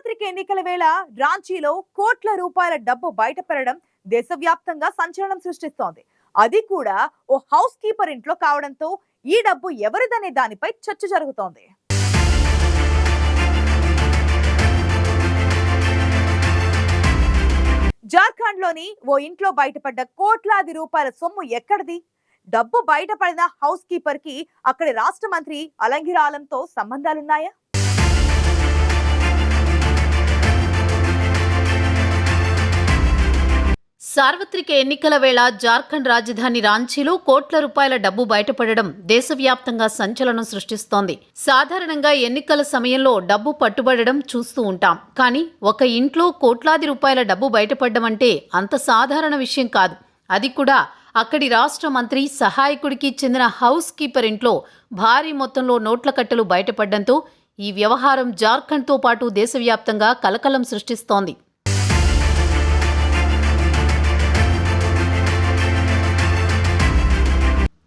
సార్వత్రిక ఎన్నికల వేళ రాంచీలో కోట్ల రూపాయల డబ్బు బయటపడడం దేశవ్యాప్తంగా సంచలనం సృష్టిస్తోంది. అది కూడా ఓ హౌస్ కీపర్ ఇంట్లో కావడంతో ఈ డబ్బు ఎవరిదనే దానిపై చర్చ జరుగుతోంది. జార్ఖండ్లోని ఓ ఇంట్లో బయటపడ్డ కోట్లాది రూపాయల సొమ్ము ఎక్కడిది? డబ్బు బయటపడిన హౌస్ కీపర్కి అక్కడి రాష్ట్ర మంత్రి అలంగిరాలంతో సంబంధాలున్నాయా? సార్వత్రిక ఎన్నికల వేళ జార్ఖండ్ రాజధాని రాంచీలో కోట్ల రూపాయల డబ్బు బయటపడడం దేశవ్యాప్తంగా సంచలనం సృష్టిస్తోంది. సాధారణంగా ఎన్నికల సమయంలో డబ్బు పట్టుబడడం చూస్తూ ఉంటాం. కానీ ఒక ఇంట్లో కోట్లాది రూపాయల డబ్బు బయటపడడం అంటే అంత సాధారణ విషయం కాదు. అది కూడా అక్కడి రాష్ట్ర మంత్రి సహాయకుడికి చెందిన హౌస్ కీపర్ ఇంట్లో భారీ మొత్తంలో నోట్ల కట్టలు బయటపడడంతో ఈ వ్యవహారం జార్ఖండ్తో పాటు దేశవ్యాప్తంగా కలకలం సృష్టిస్తోంది.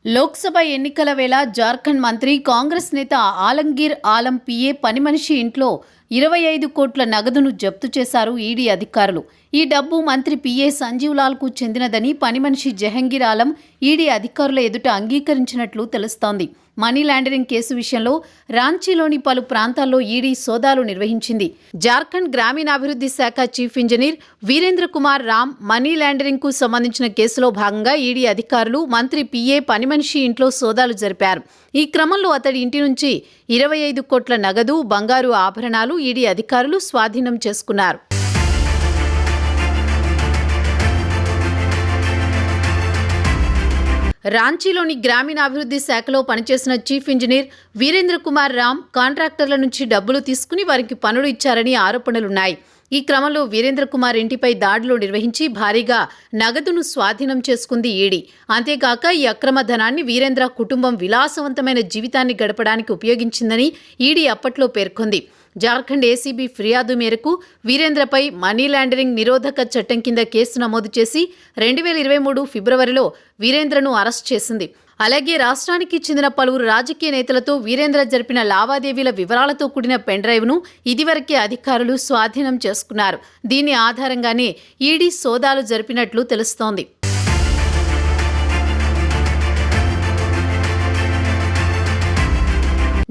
లోక్సభ ఎన్నికల వేళ జార్ఖండ్ మంత్రి కాంగ్రెస్ నేత ఆలంగీర్ ఆలం పిఏ పని మనిషి ఇంట్లో ఇరవై ఐదు కోట్ల నగదును జప్తు చేశారు ఈడీ అధికారులు. ఈ డబ్బు మంత్రి పిఏ సంజీవ్ లాల్కు చెందినదని పని మనిషి జహంగీర్ ఆలం ఈడీ అధికారుల ఎదుట అంగీకరించినట్లు తెలుస్తోంది. మనీ లాండరింగ్ కేసు విషయంలో రాంచీలోని పలు ప్రాంతాల్లో ఈడీ సోదాలు నిర్వహించింది. జార్ఖండ్ గ్రామీణాభివృద్ధి శాఖ chief engineer Virendra Kumar Ram money లాండరింగ్కు సంబంధించిన కేసులో భాగంగా ఈడీ అధికారులు మంత్రి పిఏ పనిమనిషి ఇంట్లో సోదాలు జరిపారు. ఈ క్రమంలో అతడి ఇంటి నుంచి ఇరవై ఐదు కోట్ల నగదు బంగారు ఆభరణాలు ఈడీ అధికారులు స్వాధీనం చేసుకున్నారు. రాంచీలోని గ్రామీణాభివృద్ధి శాఖలో పనిచేసిన చీఫ్ ఇంజనీర్ వీరేంద్ర కుమార్ రామ్ కాంట్రాక్టర్ల నుంచి డబ్బులు తీసుకుని వారికి పనులు ఇచ్చారని ఆరోపణలున్నాయి. ఈ క్రమంలో వీరేంద్ర కుమార్ ఇంటిపై దాడులు నిర్వహించి భారీగా నగదును స్వాధీనం చేసుకుంది ఈడీ. అంతేకాక ఈ అక్రమ ధనాన్ని వీరేంద్ర కుటుంబం విలాసవంతమైన జీవితాన్ని గడపడానికి ఉపయోగించిందని ఈడీ అప్పట్లో పేర్కొంది. జార్ఖండ్ ఏసీబీ ఫిర్యాదు మేరకు వీరేంద్రపై మనీ లాండరింగ్ నిరోధక చట్టం కింద కేసు నమోదు చేసి రెండు వేల ఇరవై మూడు ఫిబ్రవరిలో వీరేంద్రను అరెస్ట్ చేసింది. అలాగే రాష్ట్రానికి చెందిన పలువురు రాజకీయ నేతలతో వీరేంద్ర జరిపిన లావాదేవీల వివరాలతో కూడిన పెన్డ్రైవ్ను ఇదివరకే అధికారులు స్వాధీనం చేసుకున్నారు. దీని ఆధారంగానే ఈడీ సోదాలు జరిపినట్లు తెలుస్తోంది.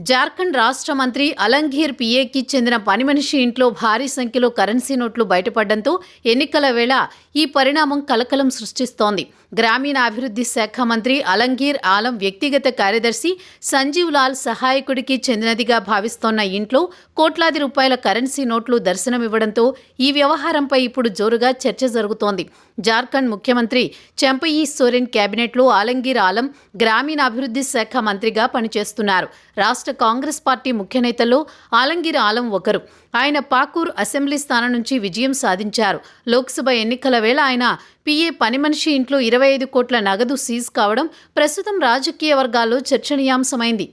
జార్ఖండ్ రాష్ట్ర మంత్రి అలంఘీర్ పిఏకి చెందిన పని మనిషి ఇంట్లో భారీ సంఖ్యలో కరెన్సీ నోట్లు బయటపడడంతో ఎన్నికల వేళ ఈ పరిణామం కలకలం సృష్టిస్తోంది. గ్రామీణాభివృద్ధి శాఖ మంత్రి అలంఘీర్ ఆలం వ్యక్తిగత కార్యదర్శి సంజీవ్ లాల్ సహాయకుడికి చెందినదిగా భావిస్తోన్న ఇంట్లో కోట్లాది రూపాయల కరెన్సీ నోట్లు దర్శనమివ్వడంతో ఈ వ్యవహారంపై ఇప్పుడు జోరుగా చర్చ జరుగుతోంది. జార్ఖండ్ ముఖ్యమంత్రి చెంపయి సోరెన్ కేబినెట్లో ఆలంగీర్ ఆలం గ్రామీణాభివృద్ధి శాఖ మంత్రిగా పనిచేస్తున్నారు. రాష్ట్ర కాంగ్రెస్ పార్టీ ముఖ్య నేతల్లో ఆలంగీర్ ఆలం ఒకరు. ఆయన పాకూర్ అసెంబ్లీ స్థానం నుంచి విజయం సాధించారు. లోక్సభ ఎన్నికల వేళ ఆయన పిఏ పని మనిషి ఇంట్లో ఇరవై ఐదు కోట్ల నగదు సీజ్ కావడం ప్రస్తుతం రాజకీయ వర్గాల్లో చర్చనీయాంశమైంది.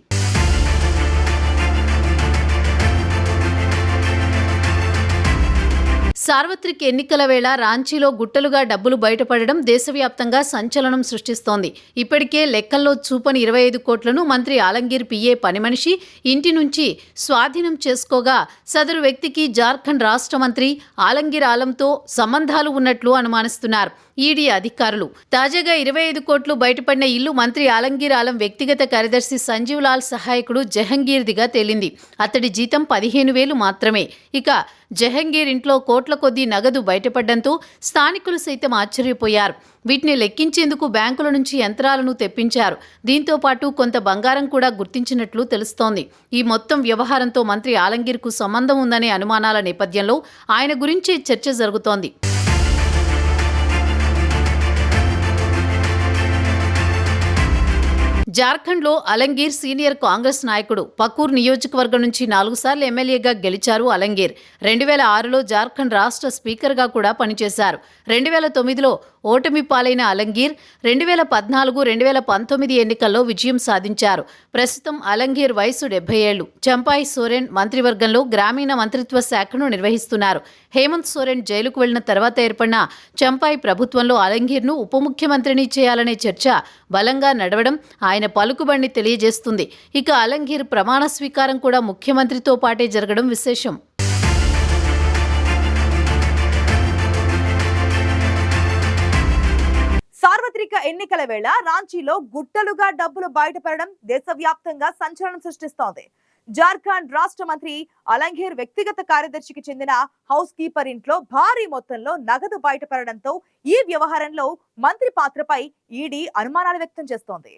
సార్వత్రిక ఎన్నికల వేళ రాంచీలో గుట్టలుగా డబ్బులు బయటపడడం దేశవ్యాప్తంగా సంచలనం సృష్టిస్తోంది. ఇప్పటికే లెక్కల్లో చూపని ఇరవై ఐదు కోట్లను మంత్రి ఆలంగీర్ పిఏ పనిమనిషి ఇంటి నుంచి స్వాధీనం చేసుకోగా సదరు వ్యక్తికి జార్ఖండ్ రాష్ట్ర మంత్రి ఆలంగీర్ ఆలంతో సంబంధాలు ఉన్నట్లు అనుమానిస్తున్నారు. ఈడీ అధికారులు. తాజాగా ఇరవై ఐదు కోట్లు బయటపడిన ఇల్లు మంత్రి ఆలంగీర్ ఆలం వ్యక్తిగత కార్యదర్శి సంజీవ్ లాల్ సహాయకుడు జహంగీర్దిగా తేలింది. అతడి జీతం పదిహేను వేలు మాత్రమే. ఇక జహంగీర్ ఇంట్లో కోట్ల కొద్దీ నగదు బయటపడడంతో స్థానికులు సైతం ఆశ్చర్యపోయారు. వీటిని లెక్కించేందుకు బ్యాంకుల నుంచి యంత్రాలను తెప్పించారు. దీంతో పాటు కొంత బంగారం కూడా గుర్తించినట్లు తెలుస్తోంది. ఈ మొత్తం వ్యవహారంతో మంత్రి ఆలంగీర్కు సంబంధం ఉందనే అనుమానాల నేపథ్యంలో ఆయన గురించే చర్చ జరుగుతోంది. జార్ఖండ్లో అలంగీర్ సీనియర్ కాంగ్రెస్ నాయకుడు పకూర్ నియోజకవర్గం నుంచి నాలుగు సార్లు ఎమ్మెల్యేగా గెలిచారు అలంగీర్. రెండు వేల ఆరులో జార్ఖండ్ రాష్ట్ర స్పీకర్గా కూడా పనిచేశారు. రెండు వేల తొమ్మిదిలో ఓటమి పాలైన అలంగీర్ రెండు వేల పద్నాలుగు రెండు వేల పంతొమ్మిది ఎన్నికల్లో విజయం సాధించారు. ప్రస్తుతం అలంగీర్ వయసు డెబ్బై ఏళ్ళు చంపాయి సోరెన్ మంత్రివర్గంలో గ్రామీణ మంత్రిత్వ శాఖను నిర్వహిస్తున్నారు. హేమంత్ సోరెన్ జైలుకు వెళ్ళిన తర్వాత ఏర్పడిన చంపాయి ప్రభుత్వంలో అలంగీర్ను ఉప ముఖ్యమంత్రిని చేయాలనే చర్చ బలంగా నడవడం ఆయన పలుకుబడిని తెలియజేస్తుంది. ఇక అలంఘీర్ ప్రమాణ స్వీకారం కూడా ముఖ్యమంత్రితో పాటే జరగడం విశేషం. సార్వత్రిక ఎన్నికల వేళ రాంచీలో గుట్టలుగా డబ్బులు బయటపడడం దేశవ్యాప్తంగా సంచలనం సృష్టిస్తోంది. జార్ఖండ్ రాష్ట్ర మంత్రి అలంఘీర్ వ్యక్తిగత కార్యదర్శికి చెందిన హౌస్ కీపర్ ఇంట్లో భారీ మొత్తంలో నగదు బయటపడడంతో ఈ వ్యవహారంలో మంత్రి పాత్రపై ఈడీ అనుమానాలు వ్యక్తం చేస్తోంది.